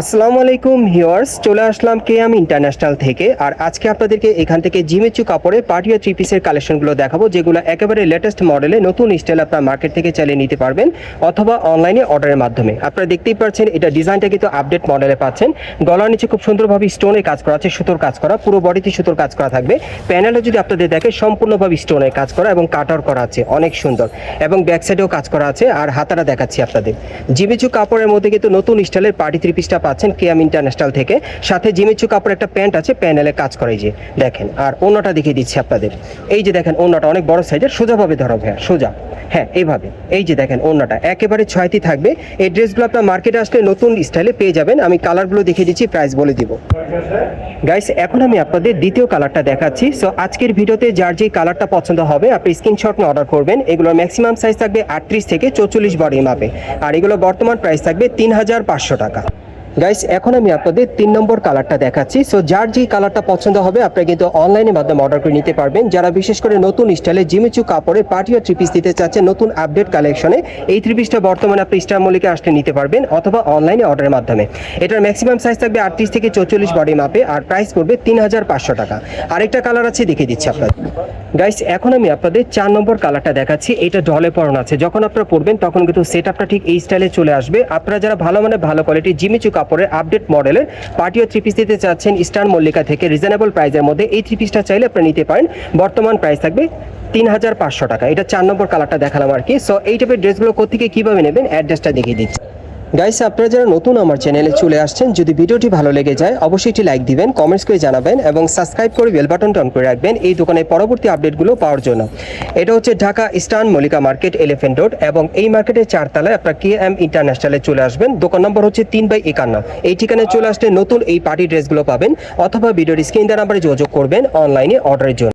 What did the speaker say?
আসসালামু আলাইকুম হিওয়ার্স চলে আসলাম কেএম ইন্টারন্যাশনাল থেকে। আর আজকে আপনাদেরকে এখান থেকে জিমেচু কাপড়ে পার্টিয়া থ্রি পিসের কালেকশনগুলো দেখাবো, যেগুলো একেবারে লেটেস্ট মডেলে নতুন স্টাইল আপনার মার্কেট থেকে চালিয়ে নিতে পারবেন, অথবা অনলাইনে অর্ডারের মাধ্যমে। আপনারা দেখতেই পাচ্ছেন, এটা ডিজাইনটা কিন্তু আপডেট মডেলে পাচ্ছেন। গলার নিচে খুব সুন্দরভাবে স্টোনের কাজ করা আছে, সুতোর কাজ করা, পুরো বডিতে সুতোর কাজ করা থাকবে। প্যানেলে যদি আপনাদের দেখে, সম্পূর্ণভাবে স্টোনের কাজ করা এবং কাটার করা আছে, অনেক সুন্দর। এবং ব্যাক সাইডেও কাজ করা আছে, আর হাতাটা দেখাচ্ছি আপনাদের। জিমিচু কাপড়ের মধ্যে কিন্তু নতুন স্টাইলের পার্টি থ্রি পিসটা পাচ্ছেন কেএম ইন্টারন্যাশনাল থেকে। সাথে জিমিচু কাপড় একটা প্যান্ট আছে, প্যানেলে কাজ করে যে, দেখেন। আর অন্যটা দেখিয়ে দিচ্ছি আপনাদের। এই যে দেখেন অন্যটা অনেক বড় সাইজের সোজাভাবে ধরো ভাইয়া, সোজা। হ্যাঁ এইভাবে। এই যে দেখেন অন্যটা একেবারে ছয়টি থাকবে। এই ড্রেসগুলো আপনার মার্কেটে আসলে নতুন স্টাইলে পেয়ে যাবেন। আমি কালারগুলো দেখিয়ে দিচ্ছি প্রাইস বলে দিব। গাইস এখন আমি আপনাদের দ্বিতীয় কালারটা দেখাচ্ছি। সো আজকের ভিডিওতে যার যে কালারটা পছন্দ হবে, আপনি স্ক্রিনশট নিয়ে অর্ডার করবেন। এগুলোর ম্যাক্সিমাম সাইজ থাকবে আটত্রিশ থেকে চৌচল্লিশ বডি মাপে আর এগুলো বর্তমান প্রাইস থাকবে তিন হাজার পাঁচশো টাকা। গাইস এখন আমি আপনাদের তিন নম্বর কালারটা দেখাচ্ছি। সো যার যেই কালারটা পছন্দ হবে, আপনারা কিন্তু অনলাইনের মাধ্যমে অর্ডার করে নিতে পারবেন। যারা বিশেষ করে নতুন স্টাইলে জিমিচু কাপড়ে পার্টিও থ্রি পিস দিতে চাচ্ছেন, নতুন আপডেট কালেকশনে এই থ্রি পিসটা বর্তমানে আপনি স্টার মলিকে আসলে নিতে পারবেন অথবা অনলাইনে অর্ডারের মাধ্যমে। এটার ম্যাক্সিমাম সাইজ থাকবে আটত্রিশ থেকে চৌচল্লিশ বডি মাপে আর প্রাইস পড়বে তিন হাজার পাঁচশো টাকা। আরেকটা কালার আছে, দেখিয়ে দিচ্ছি আপনাদের। গাইস এখন আমি আপনাদের চার নম্বর কালারটা দেখাচ্ছি। এটা ঢলে পড়ানো আছে। যখন আপনারা পরবেন, তখন কিন্তু সেট আপটা ঠিক এই স্টাইলে চলে আসবে। আপনারা যারা ভালো মানে ভালো কোয়ালিটির জিমিচু কাপড়ের আপডেট মডেলের পার্টিও থ্রি পিস দিতে চাচ্ছেন ইস্টার্ন মল্লিকা থেকে রিজনেবল প্রাইসের মধ্যে এই থ্রি পিসটা চাইলে আপনি নিতে পারেন। বর্তমান প্রাইস থাকবে তিন হাজার পাঁচশো টাকা। এটা চার নম্বর কালারটা দেখালাম আর কি। সো এই টাইপের ড্রেসগুলো কোথেকে কীভাবে নেবেন? অ্যাড্রেসটা দেখিয়ে দিচ্ছি। গাইস আপনারা যারা নতুন আমার চ্যানেলে চলে আসছেন, যদি ভিডিওটি ভালো লেগে যায়, অবশ্যই একটি লাইক দিবেন কমেন্টস করে জানাবেন এবং সাবস্ক্রাইব করে বেল বাটনটা অন করে রাখবেন এই দোকানের পরবর্তী আপডেটগুলো পাওয়ার জন্য। এটা হচ্ছে Dhaka eastern Mallika market elephant road এবং এই মার্কেটের চারতলায় আপনার কে এম ইন্টারন্যাশনালে চলে আসবেন। দোকান নম্বর হচ্ছে তিন বাই একান্ন। এই ঠিকানায় চলে আসলে নতুন এই পার্টি ড্রেসগুলো পাবেন অথবা ভিডিওর স্ক্রিন নাম্বারে যোগাযোগ করবেন অনলাইনে অর্ডারের জন্য।